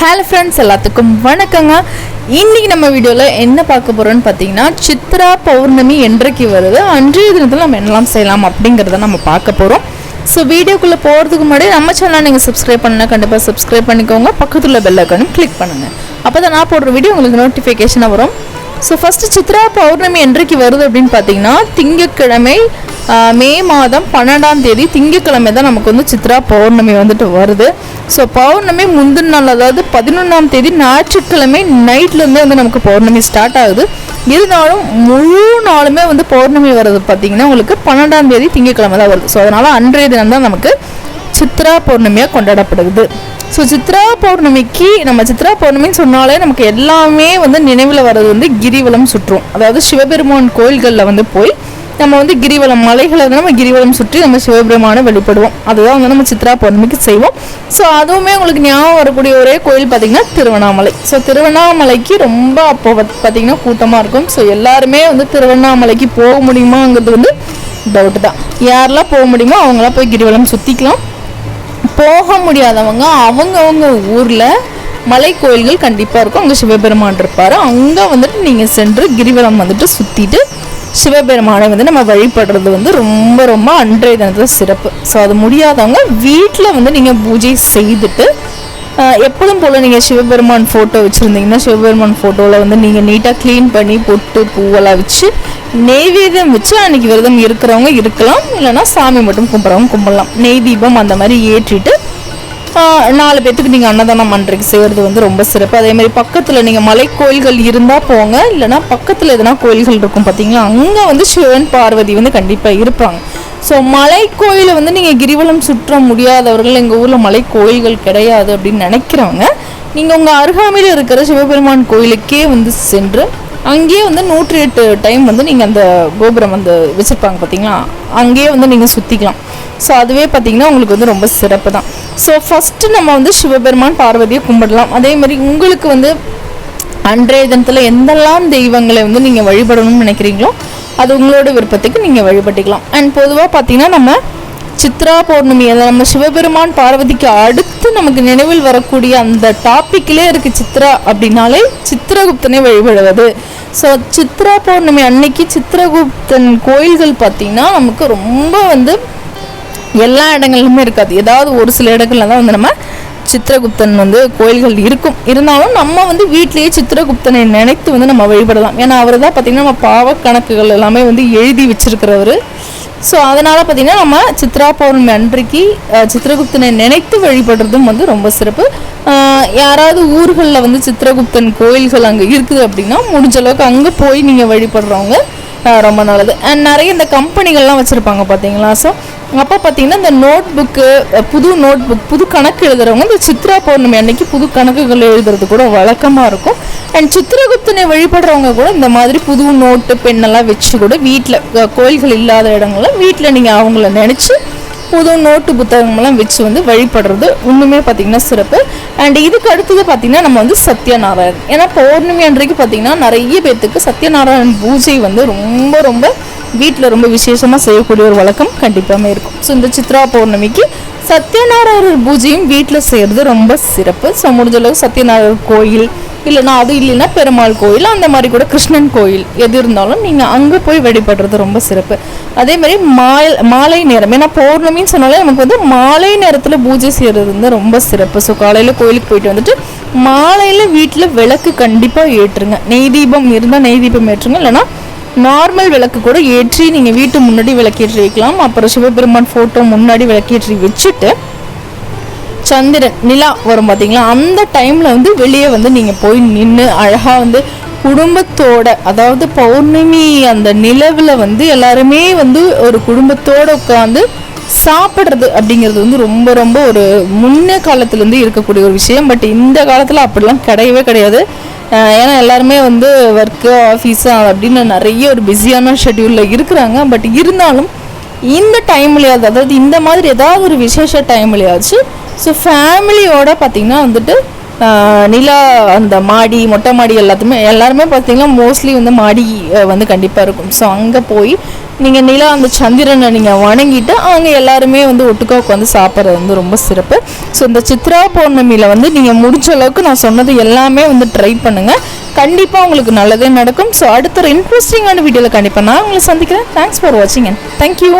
Hello friends எல்லாத்துக்கும் வணக்கங்க. இன்றைக்கி நம்ம வீடியோவில் என்ன பார்க்க போகிறோன்னு பார்த்தீங்கன்னா சித்ரா பௌர்ணமி என்றைக்கு வருது அன்றைய தினத்தில் நம்ம என்னெல்லாம் செய்யலாம் அப்படிங்கிறத நம்ம பார்க்க போகிறோம் ஸோ வீடியோக்குள்ளே போகிறதுக்கு முன்னாடி நம்ம சேனல் நீங்கள் சப்ஸ்கிரைப் பண்ணால் கண்டிப்பாக சப்ஸ்கிரைப் பண்ணிக்கோங்க. பக்கத்தில் பெல் ஐக்கானும் கிளிக் பண்ணுங்கள் அப்போ தான் நான் போடுற வீடியோ உங்களுக்கு நோட்டிஃபிகேஷனாக வரும். ஸோ ஃபஸ்ட்டு சித்ரா பௌர்ணமி என்றைக்கு வருது அப்படின்னு பார்த்தீங்கன்னா திங்கக்கிழமை மே மாதம் பன்னெண்டாம் தேதி திங்கட்கிழமை தான் நமக்கு வந்து சித்ரா பௌர்ணமி வந்துட்டு வருது. ஸோ பௌர்ணமி முந்தின நாள் அதாவது பதினொன்றாம் தேதி ஞாயிற்றுக்கிழமை நைட்லேருந்தே வந்து நமக்கு பௌர்ணமி ஸ்டார்ட் ஆகுது. இருந்தாலும் முழு நாளுமே வந்து பௌர்ணமி வர்றது பார்த்தீங்கன்னா உங்களுக்கு பன்னெண்டாம் தேதி திங்கக்கிழமை தான் வருது. ஸோ அதனால் அன்றைய தினம் தான் நமக்கு சித்ரா பௌர்ணமியாக கொண்டாடப்படுது ஸோ சித்ரா பௌர்ணமிக்கு நம்ம சித்ரா பௌர்ணமின்னு சொன்னாலே நமக்கு எல்லாமே வந்து நினைவில் வர்றது வந்து கிரிவலம் சுற்றும். அதாவது சிவபெருமான் கோயில்களில் வந்து போய் நம்ம வந்து கிரிவலம் மலைகளை வந்து நம்ம கிரிவலம் சுற்றி நம்ம சிவபெருமானை வெளிப்படுவோம் அதுதான் வந்து நம்ம சித்ரா பௌர்ணமிக்கு செய்வோம். ஸோ அதுவுமே உங்களுக்கு ஞாபகம் வரக்கூடிய ஒரே கோயில் பார்த்திங்கன்னா திருவண்ணாமலை. ஸோ திருவண்ணாமலைக்கு ரொம்ப அப்போ பார்த்திங்கன்னா கூட்டமாக இருக்கும். ஸோ எல்லாருமே வந்து திருவண்ணாமலைக்கு போக முடியுமாங்கிறது வந்து டவுட்டு தான். யாரெல்லாம் போக முடியுமோ அவங்களாம் போய் கிரிவலம் சுற்றிக்கலாம் போக முடியாதவங்க அவங்கவுங்க ஊரில் மலை கோயில்கள் கண்டிப்பாக இருக்கும். அங்கே சிவபெருமான் இருப்பார். அங்கே வந்துட்டு நீங்கள் சென்று கிரிவலம் வந்துட்டு சுற்றிட்டு சிவபெருமானை வந்து நம்ம வழிபடுறது வந்து ரொம்ப ரொம்ப அன்றைய தினத்தில் சிறப்பு. ஸோ அது முடியாதவங்க வீட்டில் வந்து நீங்கள் பூஜை செய்துட்டு ஆஹ், எப்பொழுதும் போல் நீங்கள் சிவபெருமான் ஃபோட்டோ வச்சுருந்தீங்கன்னா சிவபெருமான் ஃபோட்டோவில் வந்து நீங்கள் நீட்டாக க்ளீன் பண்ணி பொட்டு பூவெல்லாம் வச்சு நெய்வேதம் வச்சு அன்னைக்கு விரதம் இருக்கிறவங்க இருக்கலாம். இல்லைன்னா சாமி மட்டும் கும்பிட்றவங்க கும்பிடலாம். நெய் தீபம் அந்த மாதிரி ஏற்றிட்டு நாலு பேர்த்துக்கு நீங்கள் அன்னதானம் அன்றைக்கு செய்கிறது வந்து ரொம்ப சிறப்பு. அதே மாதிரி பக்கத்தில் நீங்கள் மலை கோயில்கள் இருந்தால் போங்க. இல்லைன்னா பக்கத்தில் எதனா கோயில்கள் இருக்கும் பார்த்தீங்களா அங்கே வந்து சிவன் பார்வதி வந்து கண்டிப்பாக இருப்பாங்க. ஸோ மலை கோயிலை வந்து நீங்கள் கிரிவலம் சுற்ற முடியாதவர்கள் எங்கள் ஊரில் மலை கோயில்கள் கிடையாது அப்படின்னு நினைக்கிறவங்க நீங்கள் உங்கள் அருகாமையில் இருக்கிற சிவபெருமான் கோயிலுக்கே வந்து சென்று அங்கேயே வந்து நூற்றி எட்டு டைம் வந்து நீங்கள் அந்த கோபுரம் வந்து வச்சுருப்பாங்க பார்த்தீங்களா அங்கேயே வந்து நீங்கள் சுற்றிக்கலாம் ஸோ அதுவே பார்த்தீங்கன்னா உங்களுக்கு வந்து ரொம்ப சிறப்பு தான். ஸோ ஃபஸ்ட்டு நம்ம வந்து சிவபெருமான் பார்வதியை கும்பிடலாம். அதே மாதிரி உங்களுக்கு வந்து அன்றைய தினத்தில் எந்தெல்லாம் தெய்வங்களை வந்து நீங்கள் வழிபடணும்னு நினைக்கிறீங்களோ அது உங்களோட விருப்பத்துக்கு நீங்கள் வழிபட்டுக்கலாம். அண்ட் பொதுவாக பார்த்தீங்கன்னா நம்ம சித்ரா பௌர்ணமி அதை நம்ம சிவபெருமான் பார்வதிக்கு அடுத்து நமக்கு நினைவில் வரக்கூடிய அந்த டாப்பிக்கிலே இருக்கு சித்ரா அப்படின்னாலே சித்திரகுப்தனை வழிபடுவது. ஸோ சித்ரா பௌர்ணமி அன்னைக்கு சித்திரகுப்தன் கோயில்கள் பார்த்தீங்கன்னா நமக்கு ரொம்ப வந்து எல்லா இடங்கள்லுமே இருக்காது. ஏதாவது ஒரு சில இடங்கள்ல தான் வந்து நம்ம சித்திரகுப்தன் வந்து கோயில்கள் இருக்கும். இருந்தாலும் நம்ம வந்து வீட்டிலேயே சித்திரகுப்தனை நினைத்து வந்து நம்ம வழிபடலாம். ஏன்னா அவர் தான் பார்த்திங்கன்னா நம்ம பாவ கணக்குகள் எல்லாமே வந்து எழுதி வச்சிருக்கிறவர். ஸோ அதனால் பார்த்திங்கன்னா நம்ம சித்ரா பௌர்ணமி அன்றைக்கு சித்திரகுப்தனை நினைத்து வழிபடுறதும் வந்து ரொம்ப சிறப்பு. யாராவது ஊர்களில் வந்து சித்திரகுப்தன் கோயில்கள் அங்கே இருக்குது அப்படின்னா முடிஞ்ச அளவுக்கு அங்கே போய் நீங்கள் வழிபடுறவங்க ரொம்ப நல்லது. அண்ட் நிறைய இந்த கம்பெனிகள்லாம் வச்சுருப்பாங்க பார்த்தீங்களா ஸோ அப்போ பார்த்தீங்கன்னா இந்த நோட் புக்கு புது நோட் புக் புது கணக்கு எழுதுறவங்க இந்த சித்ரா பௌர்ணமி அன்னைக்கு புது கணக்குகள் எழுதுறது கூட வழக்கமாக இருக்கும். அண்ட் சித்திரகுப்தனை வழிபடுறவங்க கூட இந்த மாதிரி புது நோட்டு பெண்ணெல்லாம் வச்சு கூட வீட்டில் கோயில்கள் இல்லாத இடங்கள்ல வீட்டில் நீங்கள் அவங்கள நினச்சி புது நோட்டு புத்தகங்கள்லாம் வச்சு வந்து வழிபடுறது ஒன்றுமே பார்த்திங்கன்னா சிறப்பு. அண்ட் இதுக்கு அடுத்தது பார்த்திங்கன்னா நம்ம வந்து சத்யநாராயண் ஏன்னா பௌர்ணமி அன்றைக்கு பார்த்தீங்கன்னா நிறைய பேர்த்துக்கு சத்யநாராயண் பூஜை வந்து ரொம்ப ரொம்ப வீட்டில் ரொம்ப விசேஷமாக செய்யக்கூடிய ஒரு வழக்கம் கண்டிப்பாக இருக்கும். ஸோ இந்த சித்ரா பௌர்ணமிக்கு சத்யநாராயணர் பூஜையும் வீட்டில் செய்கிறது ரொம்ப சிறப்பு. ஸோ முடிஞ்ச அளவுக்கு சத்யநாராயணர் கோயில் இல்லைன்னா அது இல்லைன்னா பெருமாள் கோயில் அந்த மாதிரி கூட கிருஷ்ணன் கோயில் எது இருந்தாலும் நீங்கள் அங்கே போய் வழிபடுறது ரொம்ப சிறப்பு. அதே மாதிரி மால் மாலை நேரம். ஏன்னா பௌர்ணமின்னு சொன்னாலே நமக்கு வந்து மாலை நேரத்தில் பூஜை செய்கிறது வந்து ரொம்ப சிறப்பு. ஸோ காலையில் கோயிலுக்கு போயிட்டு வந்துட்டு மாலையில் வீட்டில் விளக்கு கண்டிப்பாக ஏற்றுங்க. நெய் தீபம் இருந்தால் நெய் தீபம் ஏற்றுங்க. இல்லைனா நார்மல் விளக்கு கூட ஏற்றி நீங்கள் வீட்டு முன்னாடி விளக்கேற்றி வைக்கலாம் அப்புறம் சிவபெருமான் ஃபோட்டோ முன்னாடி விளக்கேற்றி வச்சுட்டு சந்திரன் நிலா வரும் பார்த்தீங்களா அந்த டைமில் வந்து வெளியே வந்து நீங்கள் போய் நின்று அழகாக வந்து குடும்பத்தோட அதாவது பௌர்ணமி அந்த நிலவில் வந்து எல்லாருமே வந்து ஒரு குடும்பத்தோடு உட்காந்து சாப்பிட்றது அப்படிங்கிறது வந்து ரொம்ப ரொம்ப ஒரு முன்ன காலத்துலேருந்து இருக்கக்கூடிய ஒரு விஷயம். பட் இந்த காலத்தில் அப்படிலாம் கிடையவே கிடையாது. ஏன்னா எல்லாருமே வந்து ஒர்க்கு ஆஃபீஸு அப்படின்னு நிறைய ஒரு பிஸியான ஷெட்யூலில் இருக்கிறாங்க. பட் இருந்தாலும் இந்த டைம்லையாவது அதாவது இந்த மாதிரி ஏதாவது ஒரு விசேஷ டைம்லையாச்சு ஸோ ஃபேமிலியோட பார்த்திங்கன்னா வந்துட்டு நிலா அந்த மாடி மொட்டை மாடி எல்லாத்துமே எல்லாருமே பார்த்திங்கன்னா மோஸ்ட்லி வந்து மாடி வந்து கண்டிப்பாக இருக்கும். ஸோ அங்கே போய் நீங்கள் நிலா அந்த சந்திரனை நீங்கள் வணங்கிட்டு அவங்க எல்லாருமே வந்து ஒட்டுக்கா உட்காந்து சாப்பிட்றது வந்து ரொம்ப சிறப்பு. ஸோ இந்த சித்ரா பௌர்ணமியில் வந்து நீங்கள் முடிஞ்ச அளவுக்கு நான் சொன்னது எல்லாமே வந்து ட்ரை பண்ணுங்கள் கண்டிப்பாக உங்களுக்கு நல்லதே நடக்கும். ஸோ அடுத்த ஒரு இன்ட்ரெஸ்டிங்கான வீடியோவில் கண்டிப்பாக நான் உங்களை சந்திக்கிறேன். தேங்க்ஸ் ஃபார் வாட்சிங் அண்ட் தேங்க்யூ